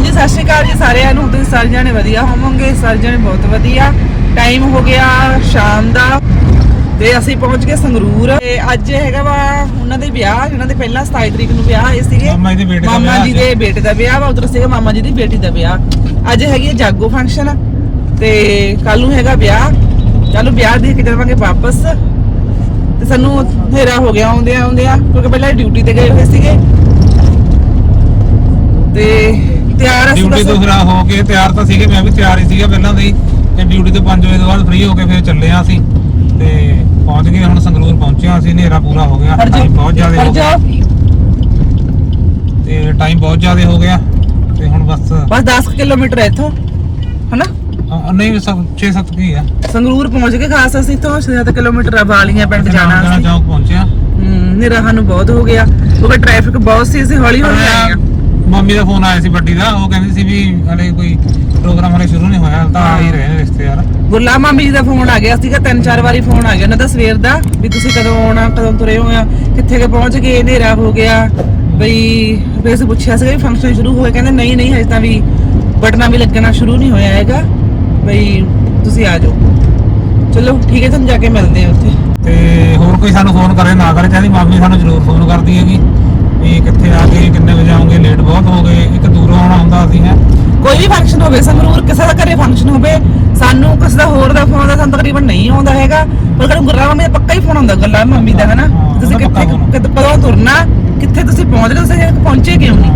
ਹਾਂਜੀ ਸਤਿ ਸ਼੍ਰੀ ਅਕਾਲ ਜੀ ਸਾਰਿਆਂ ਨੂੰ। ਤੁਸੀਂ ਸਾਰੇ ਜਣੇ ਵਧੀਆ ਹੋਵੋਗੇ ਸਾਰੇ ਜਣੇ ਬਹੁਤ ਵਧੀਆ। ਟਾਈਮ ਹੋ ਗਿਆ ਸ਼ਾਮ ਦਾ ਤੇ ਅਸੀਂ ਪਹੁੰਚ ਗਏ ਸੰਗਰੂਰ। ਤੇ ਅੱਜ ਹੈਗਾ ਵਾ ਉਹਨਾਂ ਦੇ ਵਿਆਹ ਜਿਹਨਾਂ ਦੇ ਪਹਿਲਾਂ 27 ਤਰੀਕ ਨੂੰ ਵਿਆਹ ਹੋਏ ਸੀਗੇ। ਮਾਮਾ ਜੀ ਦੇ ਬੇਟੇ ਦਾ ਮਾਮਾ ਵਿਆਹ ਜੀ ਦੇ ਬੇਟੇ ਦਾ ਵਿਆਹ ਵਾ ਉਧਰ ਸੀਗਾ ਮਾਮਾ ਜੀ ਦੀ ਬੇਟੀ ਦਾ ਵਿਆਹ। ਅੱਜ ਹੈਗੀ ਹੈ ਜਾਗੋ ਫੰਕਸ਼ਨ ਤੇ ਕੱਲ ਨੂੰ ਹੈਗਾ ਵਿਆਹ। ਚਲੋ ਵਿਆਹ ਦੇਖ ਕੇ ਜਾਵਾਂਗੇ ਵਾਪਸ। ਤੇ ਸਾਨੂੰ ਹਨੇਰਾ ਹੋ ਗਿਆ ਆਉਂਦੇ ਆਉਂਦੇ ਆ ਕਿਉਂਕਿ ਪਹਿਲਾਂ ਡਿਊਟੀ ਤੇ ਗਏ ਹੋਏ ਸੀਗੇ। ਤੇ ਤਿਆਰ ਅਸੀਂ ਡਿਊਟੀ ਤੋਂ ਬਸ। ਫਿਰ ਹੋ ਕੇ ਤਿਆਰ ਤਾਂ ਸੀਗੇ ਮੈਂ ਵੀ ਤਿਆਰ ਹੀ ਸੀਗਾ ਪਹਿਲਾਂ ਦੇ ਹੀ। ਤੇ ਡਿਊਟੀ ਤੋਂ 5 ਵਜੇ ਤੋਂ ਬਾਅਦ ਫ੍ਰੀ ਹੋ ਕੇ ਫਿਰ ਚੱਲੇ ਆ ਅਸੀਂ। ਤੇ ਪਹੁੰਚ ਗਏ ਹੁਣ ਸੰਗਰੂਰ ਪਹੁੰਚੇ ਹਾਂ ਅਸੀਂ ਹਨੇਰਾ ਪੂਰਾ ਹੋ ਗਿਆ। ਹਟ ਟਾਈਮ ਬਹੁਤ ਜ਼ਿਆਦਾ ਹਟ ਹੋ ਗਿਆ। ਜਾਓ। ਤੇ ਟਾਈਮ ਬਹੁਤ ਜ਼ਿਆਦਾ ਹੋ ਗਿਆ। ਤੇ ਹੁਣ ਬਸ ਬਸ 10 ਕਿਲੋਮੀਟਰ ਹੈ ਇੱਥੋਂ ਹਨਾ? ਅ, ਨਹੀਂ 6-7 ਕੀ ਆ। ਸੰਗਰੂਰ ਪਹੁੰਚ ਗਏ ਖਾਸ ਅਸੀਂ ਤੋਂ 7 ਕਿਲੋਮੀਟਰ ਆ ਵਾਲੀਆਂ ਪਿੰਡ ਜਾਣਾ ਜਾਣਾ ਸੀ ਚੌਕ ਪਹੁੰਚਿਆ। ਹੂੰ ਨਿਰਾ ਸਾਨੂੰ ਬਹੁਤ ਹੋ ਗਿਆ। ਕਿਉਂਕਿ ਟ੍ਰੈਫਿਕ ਬਹੁਤ ਸੀ ਅਸੀਂ ਹੌਲੀ ਹੌਲੀ ਆਏ ਆ ਮੰਮੀ ਦਾ ਫੋਨ ਆਇਆ ਸੀ ਵੱਡੀ ਦਾ ਉਹ ਕਹਿੰਦੀ ਸੀ ਵੀ ਹਲੇ ਕੋਈ ਪ੍ਰੋਗਰਾਮ ਹਲੇ ਸ਼ੁਰੂ ਨਹੀਂ ਹੋਇਆ ਹਾਲੇ ਤਾਂ ਆ ਹੀ ਰਹੇ ਨੇ ਰਿਸ਼ਤੇਦਾਰ। ਗੁਰਲਾ ਮਾਮੀ ਜੀ ਦਾ ਫੋਨ ਆ ਗਿਆ ਸੀਗਾ ਤਿੰਨ ਚਾਰ ਵਾਰੀ ਫੋਨ ਆ ਗਿਆ। ਉਹਨਾਂ ਦਾ ਸਵੇਰ ਦਾ ਵੀ ਤੁਸੀਂ ਕਦੋਂ ਆਉਣਾ ਕਦੋਂ ਤੁਰੇ ਹੋ ਆ ਕਿੱਥੇ ਕੇ ਪਹੁੰਚ ਗਏ ਹਨੇਰਾ ਹੋ ਗਿਆ। ਬਈ ਵੀ ਅਸੀਂ ਪੁੱਛਿਆ ਸੀਗਾ ਵੀ ਫੰਕਸ਼ਨ ਸ਼ੁਰੂ ਹੋਇਆ ਕਹਿੰਦੇ ਨਹੀਂ ਨਹੀਂ ਹਜੇ ਤਾਂ ਵੀ ਬਟਨਾ ਵੀ ਲੱਗਣਾ ਸ਼ੁਰੂ ਨਹੀਂ ਹੋਇਆ ਹੈਗਾ। ਬਈ ਤੁਸੀਂ ਆ ਜਾਓ। ਚਲੋ ਠੀਕ ਹੈ ਤੁਹਾਨੂੰ ਜਾ ਕੇ ਮਿਲਦੇ ਆ ਉੱਥੇ। ਤੇ ਹੋਰ ਕੋਈ ਸਾਨੂੰ ਫੋਨ ਕਰੇ ਨਾ ਕਰੇ ਚਾਹਦੀ ਮਾਮੀ ਸਾਨੂੰ ਜ਼ਰੂਰ ਫੋਨ ਕਰਦੀ ਹੈਗੀ। ਵੀ ਕਿੱਥੇ ਆ ਗਏ ਕਿੰਨੇ ਵਜੇ ਆਉਂਗੇ ਲੇਟ ਬਹੁਤ ਹੋ ਗਏ ਇੱਕ ਦੂਰੋਂ ਆਉਣਾ ਹੁੰਦਾ ਅਸੀਂ ਹੈ। ਕੋਈ ਵੀ ਫੰਕਸ਼ਨ ਹੋਵੇ ਸੰਗਰੂਰ ਕਿਸੇ ਦਾ ਘਰੇ ਫੰਕਸ਼ਨ ਹੋਵੇ ਸਾਨੂੰ ਕਿਸੇ ਦਾ ਹੋਰ ਦਾ ਫੋਨ ਦਾ ਸਾਨੂੰ ਤਕਰੀਬਨ ਨਹੀਂ ਆਉਂਦਾ ਹੈਗਾ। ਪਰ ਕਦੇ ਗੁਰਰਾ ਮੰਮੀ ਦਾ ਪੱਕਾ ਹੀ ਫੋਨ ਆਉਂਦਾ ਗੱਲਾਂ ਮੰਮੀ ਦਾ ਹਨਾ? ਤੁਸੀਂ ਕਿੱਥੇ ਕਦੋਂ ਤੁਰਨਾ ਕਿੱਥੇ ਤੁਸੀਂ ਪਹੁੰਚ ਗਏ ਤੁਸੀਂ ਪਹੁੰਚੇ ਕਿਉਂ ਨਹੀਂ?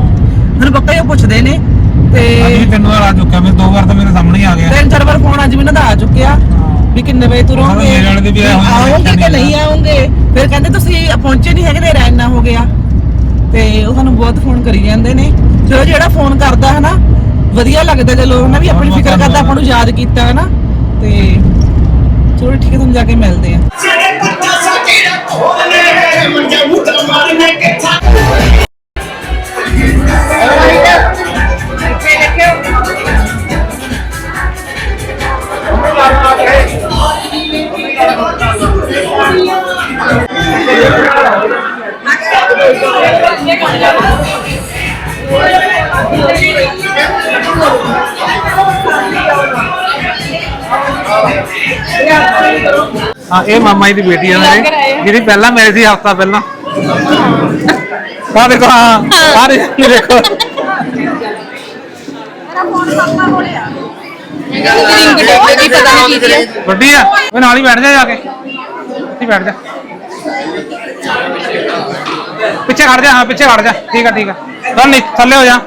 ਸਾਨੂੰ ਪੱਕਾ ਹੀ ਪੁੱਛਦੇ ਨੇ ਅੱਜ ਤੇ ਤਿੰਨ ਵਾਰ ਆ ਚੁੱਕਿਆ ਮੈਂ ਦੋ ਵਾਰ ਤਾਂ ਮੇਰੇ ਸਾਹਮਣੇ ਆ ਗਿਆ ਤਿੰਨ ਚਾਰ ਵਾਰ ਫੋਨ ਅੱਜ ਵੀ ਇਹਨਾਂ ਦਾ ਆ ਚੁੱਕਿਆ ਵੀ ਕਿੰਨੇ ਵਜੇ ਤੁਰੋਗੇ ਆਓਗੇ ਕਿ ਨਹੀਂ ਆਓਗੇ? ਫਿਰ ਕਹਿੰਦੇ ਤੁਸੀਂ ਪਹੁੰਚੇ ਨਹੀਂ ਹੈਗੇ ਨੇਰਾ ਇੰਨਾ ਹੋ ਗਿਆ। ਤੇ ਉਹ ਸਾਨੂੰ ਬਹੁਤ ਫੋਨ ਕਰੀ ਜਾਂਦੇ ਨੇ। ਚਲੋ ਜਿਹੜਾ ਫੋਨ ਕਰਦਾ ਹੈ ਨਾ ਵਧੀਆ ਲੱਗਦਾ ਚਲੋ ਉਹਨਾਂ ਵੀ ਆਪਣੀ ਫਿਕਰ ਕਰਦਾ ਆਪਾਂ ਨੂੰ ਯਾਦ ਕੀਤਾ ਹੈ ਨਾ ਤੇ ਚਲੋ ਠੀਕ ਹੈ ਤੁਹਾਨੂੰ ਜਾ ਕੇ ਮਿਲਦੇ ਆ ਜਿਹੜੇ ਬੱਚਾ ਸਾਡੇ ਦਾ ਖੋਲਨੇ ਮੰਜਾ ਮੁੱਠਾ ਮਾਰਨੇ ਕਿੱਥਾ ਹਾਂ ਇਹ ਮਾਮਾ ਜੀ ਦੀ ਬੇਟੀ ਆ ਮੇਰੇ ਜਿਹੜੀ ਪਹਿਲਾਂ ਮੇਰੇ ਸੀ ਹਫਤਾ ਪਹਿਲਾਂ। ਆਹ ਦੇਖੋ ਹਾਂ ਆਹ ਦੇਖੋ। ਵੱਡੀ ਆ ਉਹ ਨਾਲ ਹੀ ਬੈਠ ਜਾ ਜਾ ਕੇ। ਇੱਥੇ ਬੈਠ ਜਾ। ਪਿੱਛੇ ਖੜ ਜਾ ਹਾਂ ਪਿੱਛੇ ਖੜ ਜਾ। ਠੀਕ ਆ ਠੀਕ ਆ। ਚੱਲ ਨੀ ਥੱਲੇ ਹੋ ਜਾ।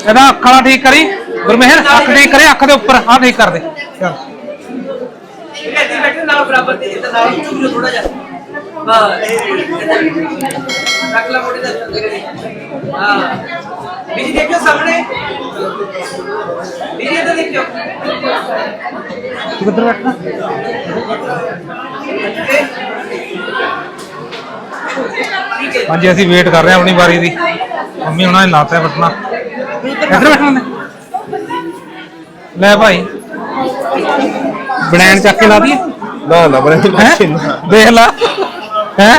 ਇਹਦਾ ਅੱਖਾਂ ਠੀਕ ਕਰੀ। ਗੁਰਮੇਹਰ ਅੱਖ ਠੀਕ ਕਰੀ ਅੱਖ ਦੇ ਉੱਪਰ ਆਹ ਠੀਕ ਕਰ ਦੇ ਚੱਲ ਬੈਠੇ ਨਾਲ ਬਰਾਬਰ ਤੇ ਇੱਧਰ ਨਾਲ ਚੁੱਕ ਥੋੜਾ ਜਿਹਾ। ਹਾਂ ਰੱਖ ਲਾ ਮੋਢੇ ਤੇ ਹਾਂ। ਬੀਜੀ ਦੇਖਿਓ ਸਾਹਮਣੇ। ਬੀਜੀ ਇੱਧਰ ਦੇਖਿਓ। ਤੂੰ ਕਿੱਧਰ ਬੈਠਣਾ ਠੀਕ ਹੈ। ਹਾਂਜੀ ਅਸੀਂ ਵੇਟ ਕਰ ਰਹੇ ਹਾਂ ਆਪਣੀ ਵਾਰੀ ਦੀ। ਮੰਮੀ ਉਹਨਾਂ ਨੇ ਲਾਤਾ ਬਟਨਾ। ਇੱਧਰ ਬੈਠਣਾ ਨੇ ਲੈ ਭਾਈ। ਬਣੈਣ ਚੱਕ ਕੇ ਲਾ ਦਈਏ? ਨਾ ਨਾ ਬਰੇ ਹੈਂ? ਦੇਖ ਲਾ। ਹੈ।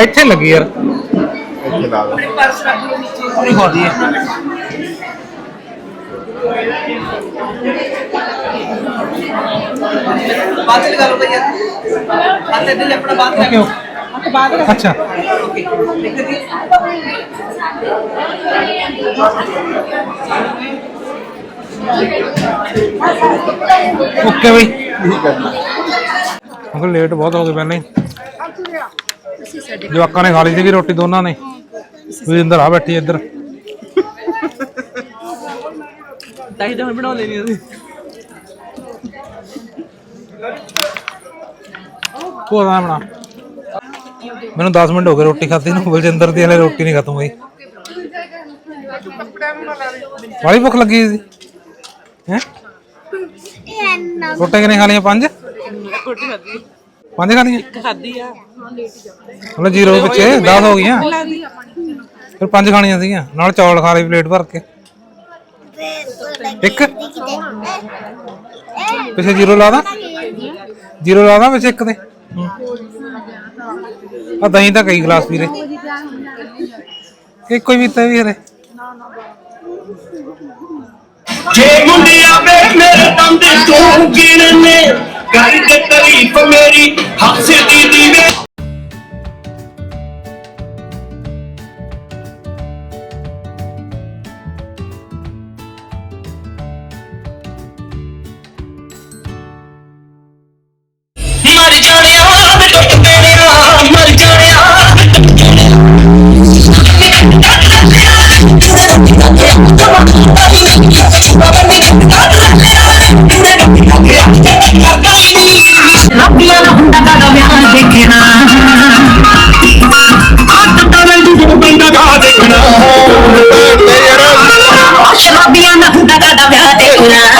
ਇੱਥੇ ਲੱਗੀ ਯਾਰ। ਇੱਥੇ ਲਾ ਦੋ ਪੂਰੀ ਖਾ ਅੱਛਾ। ਓਕੇ ਲਿਖ ਦੀ ਓਕੇ ਬਈ। ਠੀਕ ਹੈ ਜੀ ਅੰਕਲ ਲੇਟ ਬਹੁਤ ਹੋ ਗਏ ਪਹਿਲਾਂ ਹੀ। ਜਵਾਕਾਂ ਨੇ ਖਾ ਲਈ ਸੀਗੀ ਰੋਟੀ ਦੋਨਾਂ ਨੇ। ਵੀ ਅੰਦਰ ਆ ਬੈਠੀ ਇੱਧਰ। ਤਾਂ ਹੀ ਤਾਂ ਬਣਾਉਂਦੇ ਨਹੀਂ ਅਸੀਂ ਆਦਾ ਬਣਾ। ਮੈਨੂੰ 10 ਮਿੰਟ ਹੋ ਗਏ ਰੋਟੀ ਖਾਧੀ ਨੂੰ ਬਲਜਿੰਦਰ ਦੀ ਹਲੇ ਰੋਟੀ ਨਹੀਂ ਖਤਮ ਹੋਈ। ਬੜੀ ਭੁੱਖ ਲੱਗੀ ਸੀ। ਹੈ? ਰੋਟੀ ਕਿਨੇ ਖਾ ਲਈਆਂ ਪੰਜ? ਰੋਟੀ ਖਾਦੀ ਪੰਜ ਖਾ ਲਈਆਂ ਖਾਦੀ ਆ। ਮਤਲਬ ਜ਼ੀਰੋ ਪਿੱਛੇ 10 ਹੋ ਗਈਆਂ। ਫਿਰ ਪੰਜ ਖਾਣੀਆਂ ਸੀਗੀਆਂ। ਨਾਲ ਚੌਲ ਖਾ ਲਈ ਪਲੇਟ ਭਰ ਕੇ। ਇੱਕ? ਪਿੱਛੇ ਜ਼ੀਰੋ ਲਾ ਦਾਂ। ਜ਼ੀਰੋ ਲਾ ਦਾਂ ਪਿੱਛੇ ਇੱਕ ਦੇ ਆ ਦਹੀਂ ਤਾਂ ਕਈ ਗਲਾਸ ਪੀ ਇੱਕੋ ਹੀ ਪੀਤਾ ਵੀ ਹਰੇ ਜੇ ਮੁੰਡਿਆ ਵੇ ਮੇਰੇ ਦੰਦ ਤੂੰ ਗਿਣਨੇ ਕਰ ਦੇ ਤਾਰੀਫ ਮੇਰੀ ਹੱਸਦੀ ਦੀ ਵਿਆਹ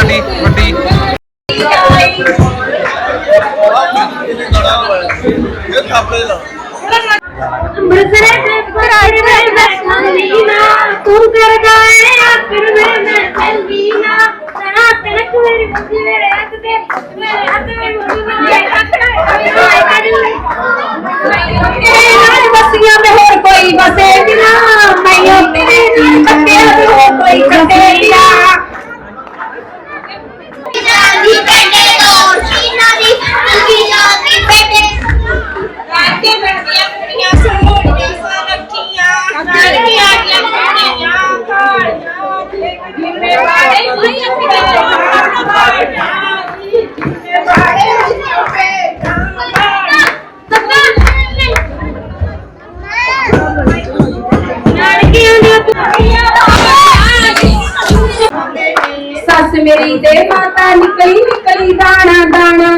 ਸਾਡੀ ਵੱਡੀ ਅੰਮ੍ਰਿਤਸਰੇ ਦੇ ਪਰਾੜੇ ਦੇ ਵਸਾਨੀ ਨਾ ਤੂੰ ਕਰ ਗਾਏ ਆਖਰ ਮੈਂ ਮੈਂ ਚੱਲੀ ਨਾ ਤਨਾ ਤਨਕ ਮੇਰੀ ਬੁੱਧੀ ਮੇਰੇ ਹੱਥ ਤੇ ਮੇਰੇ ਹੱਥ ਵਿੱਚ ਮੁੱਢ ਮੇਰੇ ਮੇਰੀ ਦੇ ਮਾਤਾ ਨਿਕਲੀ ਨਿਕਲੀ ਦਾਣਾ ਦਾਣਾ।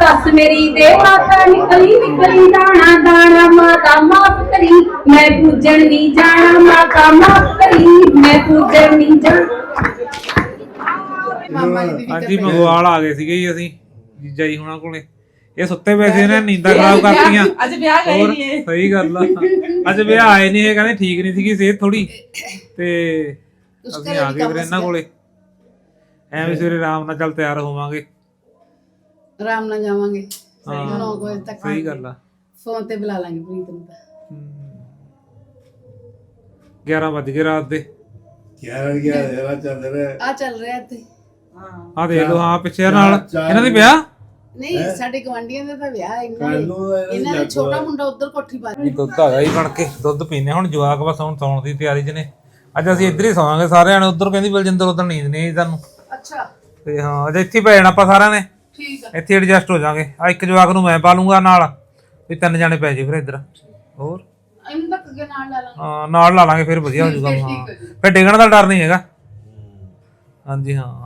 ਸੱਸ ਮੇਰੀ ਦੇ ਮਾਤਾ ਨਿਕਲੀ ਨਿਕਲੀ ਦਾਣਾ ਦਾਣਾ। ਮਾਤਾ ਮਾਫ ਕਰੀ ਮੈਂ ਪੂਜਣ ਨਹੀਂ ਜਾਣਾ। ਮਾਤਾ ਮਾਫ ਕਰੀ ਮੈਂ ਪੂਜਣ ਨਹੀਂ ਜਾਣਾ। ਹਾਂਜੀ ਮੰਗਵਾਲ ਆ ਗਏ ਸੀਗੇ ਜੀ ਅਸੀਂ ਜੀਜਾ ਜੀ ਹੁਣਾਂ ਕੋਲੇ। ਇਹ ਸੁੱਤੇ ਪਏ ਸੀ ਇਹਨਾਂ ਨੇ ਨੀਂਦਾਂ ਖਰਾਬ ਕਰਤੀਆਂ। ਅੱਜ ਵਿਆਹ ਗਏ ਹੋਰ ਨਹੀਂ ਇਹ। ਸਹੀ ਗੱਲ ਆ। ਅੱਜ ਵਿਆਹ ਆਏ ਨਹੀਂ ਇਹ ਕਹਿੰਦੇ ਠੀਕ ਨਹੀਂ ਸੀਗੀ ਸਿਹਤ ਥੋੜੀ ਤੇ ਅਸੀਂ ਆ ਗਏ ਫਿਰ ਇਹਨਾਂ ਕੋਲੇ। ਐਵੇਂ ਸਵੇਰੇ ਆਰਾਮ ਨਾਲ ਚੱਲ ਤਿਆਰ ਹੋਵਾਂਗੇ। ਆਰਾਮ ਨਾਲ ਜਾਵਾਂਗੇ। ਹਾਂ 9 ਵਜੇ ਤੱਕ ਸਹੀ ਗੱਲ ਆ। ਫੋਨ ਤੇ ਬੁਲਾ ਲਾਂਗੇ ਪ੍ਰੀਤ ਨੂੰ ਤਾਂ। ਹਮ। 11 ਵੱਜ ਗਏ ਰਾਤ ਦੇ। ਕਿਆ ਗਿਆ ਜਰਾ ਚੱਲ ਰਿਹਾ ਆ ਚੱਲ ਰਿਹਾ ਇੱਥੇ। ਆ ਦੇਖ ਲਓ ਹਾਂ ਪਿੱਛੇ ਨਾਲ। ਇਹਨਾਂ ਦੇ ਵਿਆਹ? ਨਹੀਂ ਸਾਡੇ ਗਵਾਂਢੀਆਂ ਦਾ ਤਾਂ ਵਿਆਹ ਹੈ ਇਹਨਾਂ ਦੇ। ਇਹਨਾਂ ਦਾ ਛੋਟਾ ਮੁੰਡਾ ਉਧਰ ਕੋਠੀ ਪਾ ਜੀ ਦੁੱਧ ਆ ਹੀ ਬਣ ਕੇ। ਦੁੱਧ ਪੀਨੇ ਹੁਣ ਜਵਾਕ ਬਸ ਹੁਣ ਸੌਣ ਦੀ ਤਿਆਰੀ 'ਚ ਨੇ। ਅੱਜ ਅਸੀਂ ਇੱਧਰ ਹੀ ਸੌਵਾਂਗੇ ਸਾਰਿਆਂ ਨੇ ਉਧਰ ਕਹਿੰਦੀ ਬਲਜਿੰਦਰ ਉਧਰ ਨੀਂਦ ਨਹੀਂ ਆਈ ਸਾਨੂੰ। ਅੱਛਾ। ਤੇ ਹਾਂ ਅੱਜ ਇੱਥੇ ਹੀ ਪੈ ਜਾਣਾ ਆਪਾਂ ਸਾਰਿਆਂ ਨੇ। ਠੀਕ ਆ। ਇੱਥੇ ਐਡਜਸਟ ਹੋ ਜਾਾਂਗੇ। ਆ ਇੱਕ ਜਵਾਕ ਨੂੰ ਮੈਂ ਪਾ ਲੂੰਗਾ ਨਾਲ ਵੀ ਤਿੰਨ ਜਾਣੇ ਪੈ ਜੀ ਫਿਰ ਇੱਧਰ। ਹੋਰ? ਇਹਨੂੰ ਤੱਕ ਅੱਗੇ ਨਾਲ ਲਾ ਲਾਂਗੇ। ਹਾਂ ਨਾਲ ਲਾ ਲਾਂਗੇ ਫਿਰ ਵਧੀਆ ਹੋ ਜਾਊਗਾ। ਹਾਂ ਫਿਰ ਡਿੱਗਣ ਦਾ ਡਰ ਨਹੀਂ ਹੈਗਾ। ਹਾਂਜੀ ਹਾਂ।